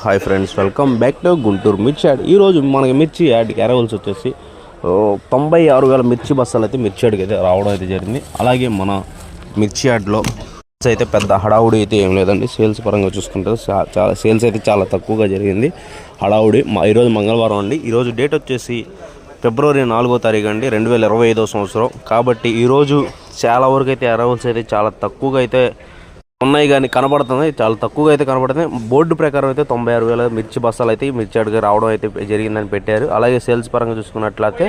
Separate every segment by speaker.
Speaker 1: Hi friends welcome back to Guntur Mirchi yard. ఈరోజు మనకి మిర్చి యాడ్కి ఎరవలసి వచ్చేసి తొంభై ఆరు వేల మిర్చి బస్తాలు అయితే మిర్చి యాడ్కి అయితే రావడం అయితే జరిగింది. అలాగే మన మిర్చి యాడ్లో అయితే పెద్ద హడావుడి అయితే ఏం లేదండి. సేల్స్ పరంగా చూసుకుంటే చాలా సేల్స్ అయితే చాలా తక్కువగా జరిగింది. హడావుడి మా ఈరోజు మంగళవారం అండి. ఈరోజు డేట్ వచ్చేసి ఫిబ్రవరి నాలుగో తారీఖు అండి రెండు వేల ఇరవై ఐదో సంవత్సరం. కాబట్టి ఈరోజు చాలా వరకు అయితే అరవల్స్ అయితే చాలా తక్కువగా అయితే ఉన్నాయి కానీ కనబడుతుంది చాలా తక్కువగా అయితే కనబడుతుంది బోర్డు ప్రకారం అయితే తొంభై ఆరు వేల మిర్చి బస్తాలు అయితే మిర్చి అడుగు రావడం అయితే జరిగిందని పెట్టారు. అలాగే సేల్స్ పరంగా చూసుకున్నట్లయితే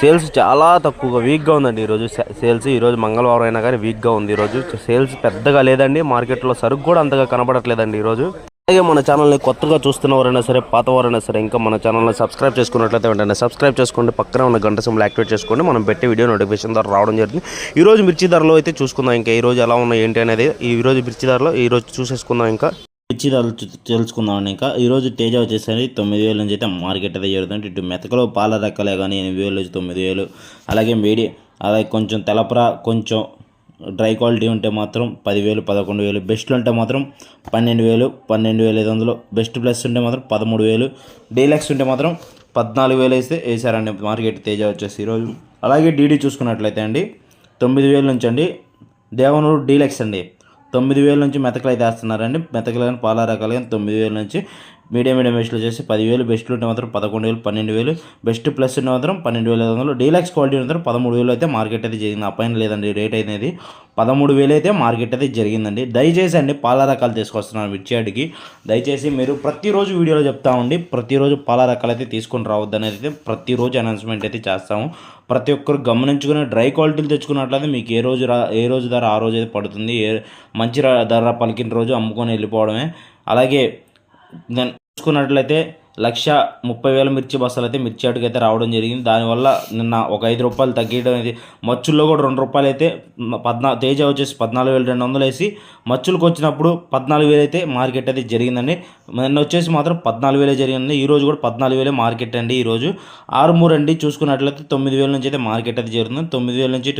Speaker 1: సేల్స్ చాలా తక్కువగా వీక్గా ఉందండి ఈరోజు సేల్స్. ఈరోజు మంగళవారం అయినా కానీ వీక్గా ఉంది ఈరోజు. సేల్స్ పెద్దగా లేదండి. మార్కెట్లో సరుకు కూడా అంతగా కనబడట్లేదండి ఈరోజు. అలాగే మన ఛానల్ని కొత్తగా చూస్తున్నవారైనా సరే పాతవారైనా సరే ఇంకా మన ఛానల్ని సబ్స్క్రైబ్ చేసుకున్నట్లయితే వెంటనే సబ్స్క్రైబ్ చేసుకోండి. పక్కన ఉన్న గంట సింబల్ యాక్టివేట్ చేసుకోండి. మనం పెట్టే వీడియో నోటిఫికేషన్ ద్వారా రావడం జరుగుతుంది. ఈ రోజు మిర్చి ధరలో అయితే చూసుకుందాం ఇంకా. ఈ రోజు ఎలా ఉన్నాయి ఏంటి అనేది ఈ రోజు మిర్చి ధరలో ఈ రోజు చూసేసుకుందాం ఇంకా.
Speaker 2: మిర్చి ధరలు చూ- తెలుసుకుందాం ఇంకా. ఈరోజు తేజ వచ్చేసరికి తొమ్మిది వేల నుంచి అయితే మార్కెట్ అయితే జరుగుతుంది ఇటు మెతకలో పాల రకాలే కానీ ఎనిమిది వేలు నుంచి తొమ్మిది వేలు. అలాగే మీడి అలాగే కొంచెం తెలపరా కొంచెం డ్రై క్వాలిటీ ఉంటే మాత్రం పదివేలు పదకొండు వేలు బెస్ట్లు ఉంటే మాత్రం పన్నెండు వేలు పన్నెండు వేలు ఐదు వందలు బెస్ట్ ప్లస్ ఉంటే మాత్రం పదమూడు వేలు డీలక్స్ ఉంటే మాత్రం పద్నాలుగు వేలు వేస్తే వేసారండి మార్కెట్ తేజ వచ్చేసి ఈరోజు. అలాగే డీడీ చూసుకున్నట్లయితే అండి తొమ్మిది వేల నుంచి అండి దేవనూరు డీలక్స్ అండి తొమ్మిది వేల నుంచి మెతకలు అయితే వేస్తున్నారండి. మెతకలు కానీ పాల రకాలు కానీ తొమ్మిది వేల నుంచి మీడియం మీడియం బెస్ట్లో వచ్చేసి పదివేలు బెస్ట్లు ఉంటే మాత్రం పదకొండు వేలు పన్నెండు వేలు. బెస్ట్ ప్లస్ ఉంటే మాత్రం పన్నెండు వేల ఐదు వందలు. డీలాక్స్ క్వాలిటీ మాత్రం పదమూడు వేలు అయితే మార్కెట్ అయితే జరిగింది. ఆ లేదండి రేట్ అనేది పదమూడు వేలు అయితే మార్కెట్ అయితే జరిగిందండి. దయచేసి అండి పాల రకాలు తీసుకొస్తున్నాను మిర్చియాడికి. దయచేసి మీరు ప్రతిరోజు వీడియోలో చెప్తా ఉండి ప్రతిరోజు పాల రకాలు అయితే తీసుకొని రావద్దు అనేది అయితే ప్రతిరోజు అనౌన్స్మెంట్ అయితే చేస్తాము. ప్రతి ఒక్కరు గమనించుకుని డ్రై క్వాలిటీలు తెచ్చుకున్నట్లయితే మీకు ఏ రోజు రా ఏ రోజు ధర ఆ రోజు అయితే పడుతుంది. ఏ మంచి ధర పలికిన రోజు అమ్ముకొని వెళ్ళిపోవడమే. అలాగే దెన్ చూసుకున్నట్లయితే లక్ష ముప్పై వేల మిర్చి బస్సులు అయితే మిర్చి అటుకు అయితే రావడం జరిగింది. దానివల్ల నిన్న ఒక ఐదు రూపాయలు తగ్గడం అనేది మచ్చుల్లో కూడా రెండు రూపాయలు అయితే పద్నా తేజ వచ్చేసి పద్నాలుగు వేల రెండు వందలు వేసి మచ్చులకు వచ్చినప్పుడు పద్నాలుగు వేలు అయితే మార్కెట్ అయితే జరిగిందండి. నిన్న వచ్చేసి మాత్రం పద్నాలుగు వేలే జరిగింది. ఈరోజు కూడా పద్నాలుగు వేలే మార్కెట్ అండి ఈరోజు ఆరుమూరు అండి చూసుకున్నట్లయితే తొమ్మిది వేల నుంచి అయితే మార్కెట్ అయితే జరుగుతుంది. తొమ్మిది వేల నుంచి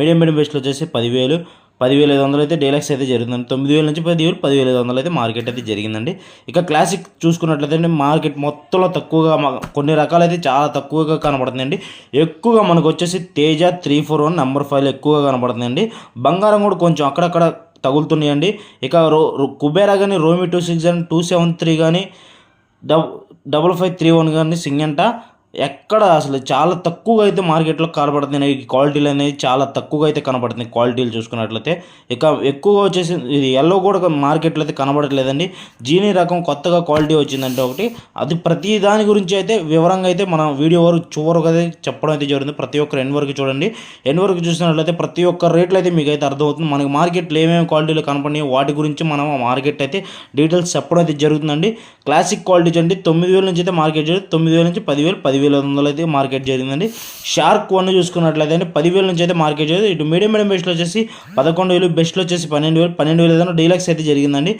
Speaker 2: మీడియం మీడియం బెస్ట్లు వచ్చేసి పదివేలు. పదివేల ఐదు వందలు అయితే డీలక్స్ అయితే జరుగుతుంది తొమ్మిది వేల నుంచి పదివేలు పదివేల ఐదు వందలు అయితే మార్కెట్ అయితే జరిగిందండి. ఇక క్లాసిక్ చూసుకున్నట్లయితే మార్కెట్ మొత్తంలో తక్కువగా కొన్ని రకాలైతే చాలా తక్కువగా కనబడుతుందండి. ఎక్కువగా మనకు వచ్చేసి Teja three four one number five ఎక్కువగా కనబడుతుందండి. బంగారం కూడా కొంచెం అక్కడక్కడ తగులుతున్నాయండి. ఇక రో రో- కుబేరా కానీ రోమి two six and two seven three కానీ డబ్ డబల్ ఫైవ్ త్రీ వన్ కానీ సింగంట ఎక్కడ అసలు చాలా తక్కువగా అయితే మార్కెట్లో కనబడుతున్నాయి ఈ క్వాలిటీలు అనేది చాలా తక్కువగా అయితే కనబడుతున్నాయి క్వాలిటీలు చూసుకున్నట్లయితే. ఇక ఎక్కువగా వచ్చేసి ఇది ఎల్లో కూడా మార్కెట్లో అయితే కనబడట్లేదండి. జీనీ రకం కొత్తగా క్వాలిటీ వచ్చిందంటే ఒకటి. అది ప్రతి దాని గురించి అయితే వివరంగా అయితే మనం వీడియో వరకు చివరకు అయితే చెప్పడం అయితే జరుగుతుంది ప్రతి ఒక్కరు ఎన్ వరకు చూడండి. ఎన్ వరకు చూసినట్లయితే ప్రతి ఒక్క రేట్లు అయితే మీకు అయితే అర్థమవుతుంది. మనకి మార్కెట్లో ఏమేమి క్వాలిటీలు కనపడినాయి వాటి గురించి మనం ఆ మార్కెట్ అయితే డీటెయిల్స్ చెప్పడం అయితే జరుగుతుందండి. క్లాసిక్ క్వాలిటీ అండి తొమ్మిది వేల నుంచి అయితే మార్కెట్ జరిగింది తొమ్మిది వేల నుంచి పదివేలు పదివేల ఐదు వందలు అయితే మార్కెట్ జరిగిందండి. షార్క్ వన్ చూసుకున్నట్లయితే అండి పదివేల నుంచి అయితే మార్కెట్ జరిగింది ఇటు మీడియం మీడియం బెస్ట్లో వచ్చేసి పదకొండు వేలు బెస్ట్లో వచ్చేసి పన్నెండు వేలు పన్నెండు వేలు ఏదైనా డీలక్స్ అయితే జరిగిందండి.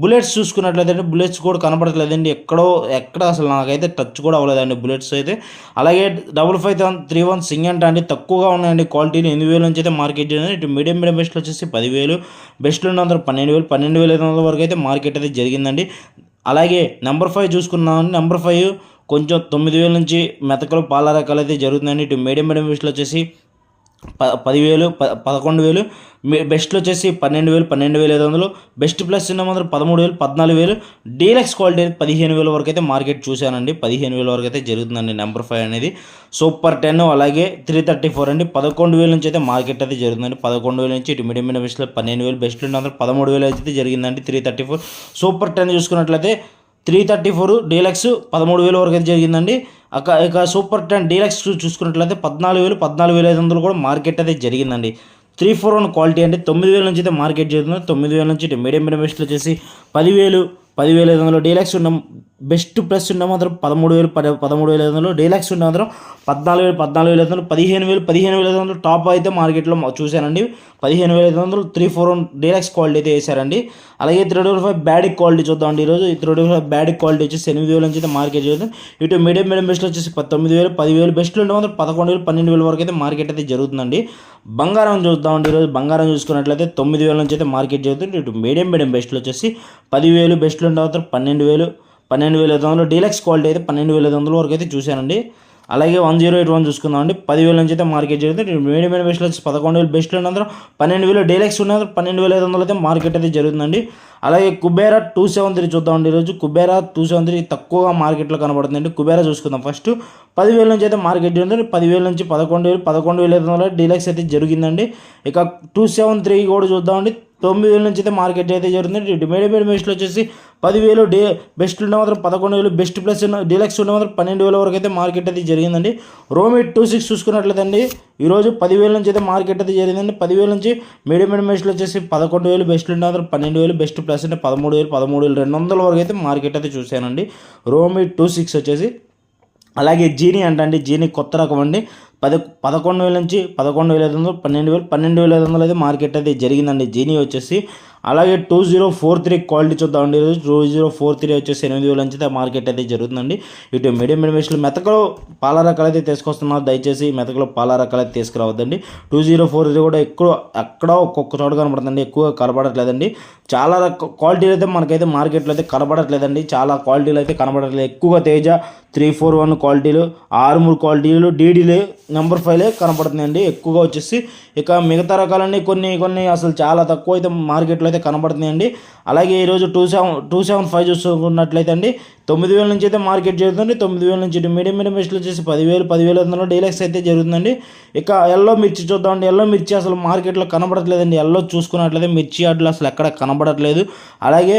Speaker 2: బుల్లెట్స్ చూసుకున్నట్లయితే అండి బుల్లెట్స్ కూడా కనపడట్లేదండి ఎక్కడో ఎక్కడ అసలు నాకైతే టచ్ కూడా అవ్వలేదండి బుల్లెట్స్ అయితే. అలాగే double five one three one సింగంట అండి తక్కువగా ఉన్నాయండి క్వాలిటీని. ఎనిమిది వేల నుంచి అయితే మార్కెట్ జరిగింది ఇటు మీడియం మీడియం బెస్ట్లో వచ్చేసి పదివేలు బెస్ట్లో ఉన్న పన్నెండు వేలు పన్నెండు వేల ఐదు వందల వరకు అయితే మార్కెట్ అయితే జరిగిందండి. అలాగే నెంబర్ ఫైవ్ చూసుకున్నాం నెంబర్ ఫైవ్ కొంచెం తొమ్మిది వేల నుంచి మెతకలు పాల రకాలు అయితే జరుగుతుందండి ఇటు మీడియం మీడియం విషయంలో వచ్చేసి ప పదివేలు ప పదకొండు వేలు మీ బెస్ట్లో వచ్చేసి పన్నెండు వేలు పన్నెండు వేల ఐదు వందలు బెస్ట్ ప్లస్ ఉన్న మాత్రం పదమూడు వేలు పద్నాలుగు వేలు డీలక్స్ క్వాలిటీ అయితే పదిహేను వేల వరకు అయితే మార్కెట్ చూశానండి. పదిహేను వేల వరకు అయితే జరుగుతుందండి నెంబర్ ఫైవ్ అనేది. సూపర్ టెన్ అలాగే త్రీ థర్టీ ఫోర్ అండి. పదకొండు వేల నుంచి అయితే మార్కెట్ అయితే జరుగుతుందండి. పదకొండు వేల నుంచి ఇటు మీడియం మీడియం బెస్ట్లో పన్నెండు వేలు బెస్ట్ ఉన్న మాత్రం పదమూడు వేలు అయితే జరిగిందండి three thirty four. Super ten చూసుకున్నట్లయితే త్రీ థర్టీ ఫోర్ డీలక్స్ పదమూడు వేల వరకు అయితే జరిగిందండి. అక్క ఇక సూపర్ టెన్ డీలక్స్ చూసుకున్నట్లయితే పద్నాలుగు వేలు పద్నాలుగు వేల ఐదు వందలు కూడా మార్కెట్ అయితే జరిగిందండి. త్రీ ఫోర్ వన్ క్వాలిటీ అంటే తొమ్మిది వేల నుంచి అయితే మార్కెట్ జరుగుతుంది. తొమ్మిది వేల నుంచి మీడియం మీడియం బెస్ట్లు వచ్చేసి పదివేలు పదివేల ఐదు వందలు డీలక్స్ ఉన్న బెస్ట్ ప్లస్ ఉండే మాత్రం పదమూడు వేలు పద పదమూడు వేల ఐదు వందలు డీలక్స్ ఉండే మాత్రం పద్నాలుగు వేలు పద్నాలుగు వేల ఐదు వందలు పదిహేను వేలు పదిహేను వేల ఐదు వందలు టాప్ అయితే మార్కెట్లో చూశానండి. పదిహేను వేల ఐదు వందలు three four one deluxe quality అయితే వేశారండి. అలాగే three double five bad quality చూద్దామండి ఈరోజు. ఈ three double five bad quality వచ్చేసి ఎనిమిది వేల నుంచి అయితే మార్కెట్ చేద్దాం ఇటు మీడియం మీడియం బెస్ట్లో వచ్చేసి ప- తొమ్మిది వేలు పదివేలు బెస్ట్లు ఉండే మాత్రం పదకొండు వేలు పన్నెండు వేల వరకు అయితే మార్కెట్ అయితే జరుగుతుందండి. బంగారం చూద్దామండి ఈరోజు. బంగారం చూసుకున్నట్లయితే తొమ్మిది వేల నుంచి అయితే మార్కెట్ జరుగుతుంది. ఇటు మీడియం మీడియం బెస్ట్లు వచ్చేసి పదివేలు బెస్ట్లు ఉండే మాత్రం పన్నెండు వేలు పన్నెండు వేల ఐదు వందలు డీలక్స్ క్వాలిటీ అయితే పన్నెండు వేల ఐదు వందల వరకు అయితే చూశానండి. అలాగే వన్ జీరో ఎయిట్ వన్ చూసుకుందామండి. పదివేల నుంచి అయితే మార్కెట్ జరుగుతుంది మీడియం మీడియం బెస్ట్లో వచ్చి పదకొండు వేలు బెస్ట్లు ఉన్నందుకు పన్నెండు వేలు డీలక్స్ ఉన్నందుకు పన్నెండు వేల ఐదు వందలు అయితే మార్కెట్ అయితే జరుగుతుందండి. అలాగే కుబేరా టూ సెవెన్ త్రీ చూద్దామండి ఈరోజు. కుబేరా టూ సెవెన్ త్రీ తక్కువగా మార్కెట్లో కనబడుతుందండి. కుబేరా చూసుకుందాం ఫస్ట్. పదివేల నుంచి అయితే మార్కెట్ జరుగుతుంది పదివేల నుంచి పదకొండు వేలు పదకొండు వేల ఐదు వందల డీలక్స్ అయితే జరిగిందండి. ఇక టూ సెవెన్ త్రీ కూడా చూద్దామండి. తొమ్మిది వేల నుంచి అయితే మార్కెట్ అయితే జరుగుతుంది మీడియం మీడియం వచ్చేసి పదివేలు డే బెస్ట్ ఉండే మాత్రం పదకొండు వేలు బెస్ట్ ప్లస్ ఉన్న డీలక్స్ ఉండే మాత్రం పన్నెండు వేల వరకు అయితే మార్కెట్ అయితే జరిగిందండి. రోమి టూ సిక్స్ చూసుకున్నట్లయితే ఈరోజు పదివేల నుంచి అయితే మార్కెట్ అయితే జరిగిందండి. పదివేల నుంచి మీడియం మీడియం బెస్ట్లు వచ్చేసి పదకొండు వేలు బెస్ట్ ఉంటే మాత్రం పన్నెండు వేలు బెస్ట్ ప్లస్ అంటే పదమూడు వేలు పదమూడు వేలు రెండు వందల వరకు అయితే మార్కెట్ అయితే చూశానండి. రోమి టూ సిక్స్ వచ్చేసి అలాగే జీనీ అంటండి జీనీ కొత్త రకం అండి. పది పదకొండు వేల నుంచి పదకొండు వేల ఐదు వందలు పన్నెండు వేలు పన్నెండు వేల ఐదు వందలు అయితే మార్కెట్ అయితే జరిగిందండి. జీనీ వచ్చేసి అలాగే two zero four three quality చూద్దామండి ఈరోజు టూ జీరో ఫోర్ త్రీ వచ్చేసి ఎనిమిది వేల నుంచి అయితే మార్కెట్ అయితే జరుగుతుందండి. ఇటు మీడియం మీడియం వేస్ట్లు మెతకలో పాల రకాలు అయితే తీసుకొస్తున్నారు. దయచేసి మెతకలో పాల రకాలు అయితే తీసుకురావద్దండి. టూ జీరో ఫోర్ త్రీ కూడా ఎక్కువ అక్కడ ఒక్కొక్క చోట కనబడుతుంది ఎక్కువ కనబడట్లేదండి. చాలా రక క్వాలిటీలు అయితే మనకైతే మార్కెట్లో అయితే కనబడట్లేదండి. చాలా క్వాలిటీలు అయితే కనబడట్లేదు. ఎక్కువగా తేజ త్రీ ఫోర్ వన్ క్వాలిటీలు ఆరు మూడు క్వాలిటీలు డీడీలు నెంబర్ ఫైవ్లే కనపడుతుందండి. ఎక్కువగా వచ్చేసి ఇక మిగతా రకాలన్నీ కొన్ని కొన్ని అసలు చాలా తక్కువ అయితే మార్కెట్లో అయితే కనబడుతున్నాయండి అలాగే ఈరోజు two seven two seven five చూసుకున్నట్లయితే అండి తొమ్మిది వేల నుంచి అయితే మార్కెట్ జరుగుతుంది. తొమ్మిది వేల నుంచి మీడియం మీడియం బెస్ట్లు వచ్చేసి పదివేలు పదివేల వందలు డీలక్స్ అయితే జరుగుతుందండి. ఇక ఎల్లో మిర్చి చూద్దామండి. ఎల్లో మిర్చి అసలు మార్కెట్లో కనబడట్లేదండి ఎల్లో చూసుకున్నట్లయితే మిర్చి అడ్లు అసలు ఎక్కడ కనబడట్లేదు అలాగే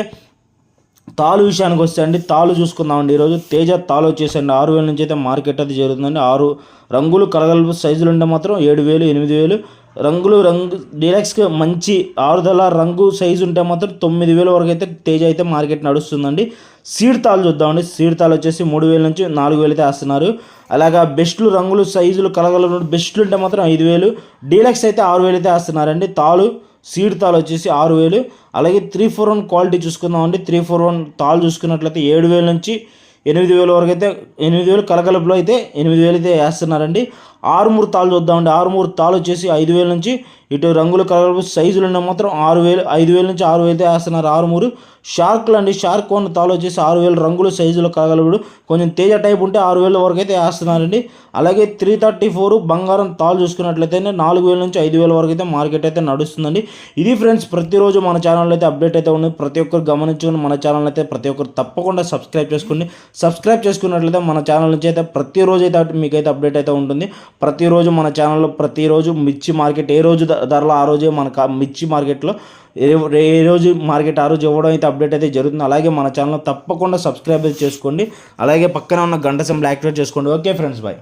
Speaker 2: తాలు విషయానికి వస్తే అండి తాలు చూసుకుందామండి. ఈరోజు తేజ తాలు వచ్చేసండి. ఆరు వేల నుంచి అయితే మార్కెట్ అయితే జరుగుతుందండి. ఆరు రంగులు కలగలుపు సైజులు ఉంటే మాత్రం ఏడు వేలు ఎనిమిది వేలు. రంగులు రంగు డీలక్స్కి మంచి ఆరుదల రంగు సైజు ఉంటే మాత్రం తొమ్మిది వేల వరకు అయితే తేజ అయితే మార్కెట్ నడుస్తుందండి. సీడ్ తాలు చూద్దామండి. సీడ్ తాలు వచ్చేసి మూడు వేల నుంచి నాలుగు వేలు అయితే వేస్తున్నారు. అలాగా బెస్ట్లు రంగులు సైజులు కలగల బెస్ట్లు ఉంటే మాత్రం ఐదు వేలు. డీలక్స్ అయితే ఆరు వేలు అయితే వేస్తున్నారండి. తాలు సీడ్ తాల్ వచ్చేసి ఆరు వేలు. అలాగే త్రీ ఫోర్ వన్ క్వాలిటీ చూసుకుందామండి. త్రీ ఫోర్ వన్ తాల్ చూసుకున్నట్లయితే ఏడు వేల నుంచి ఎనిమిది వేల వరకు అయితే ఎనిమిది వేలు కలకలపులో అయితే ఎనిమిది వేలు అయితే వేస్తున్నారండి. ఆరుమూరు తాళ్ళు చూద్దామండి. ఆరుమూరు తాళ్ళు వచ్చేసి ఐదు వేల నుంచి ఇటు రంగులు కలకలపు సైజులు ఉన్న మాత్రం ఆరు వేలు ఐదు వేల నుంచి ఆరు వేలు అయితే వేస్తున్నారు ఆరుమూరు. షార్క్లు అండి షార్క్ వన్ తాలో వచ్చేసి ఆరు వేలు రంగులు సైజులు కలగలుపుడు కొంచెం తేజ టైప్ ఉంటే ఆరు వేల వరకు అయితే వేస్తున్నారండి. అలాగే త్రీ థర్టీ ఫోర్ బంగారం తాలు చూసుకున్నట్లయితే నాలుగు వేల నుంచి ఐదు వేల వరకు అయితే మార్కెట్ అయితే నడుస్తుందండి. ఇది ఫ్రెండ్స్ ప్రతిరోజు మన ఛానల్లో అయితే అప్డేట్ అయితే ఉంది ప్రతి ఒక్కరు గమనించుకుని మన ఛానల్ అయితే ప్రతి ఒక్కరు తప్పకుండా సబ్స్క్రైబ్ చేసుకోండి సబ్స్క్రైబ్ చేసుకున్నట్లయితే మన ఛానల్ నుంచి అయితే ప్రతిరోజు అయితే మీకైతే అప్డేట్ అయితే ఉంటుంది. ప్రతిరోజు మన ఛానల్లో ప్రతిరోజు మిర్చి మార్కెట్ ఏ రోజు ధరలో ఆ రోజే మన మిర్చి మార్కెట్లో ఏ రోజు మార్కెట్ ఆ రోజు ఇవ్వడం అయితే అప్డేట్ అయితే జరుగుతుంది అలాగే మన ఛానల్ తప్పకుండా సబ్స్క్రైబ్ చేసుకోండి. అలాగే పక్కన ఉన్న గంట సింబల్ యాక్టివేట్ చేసుకోండి. Okay friends bye.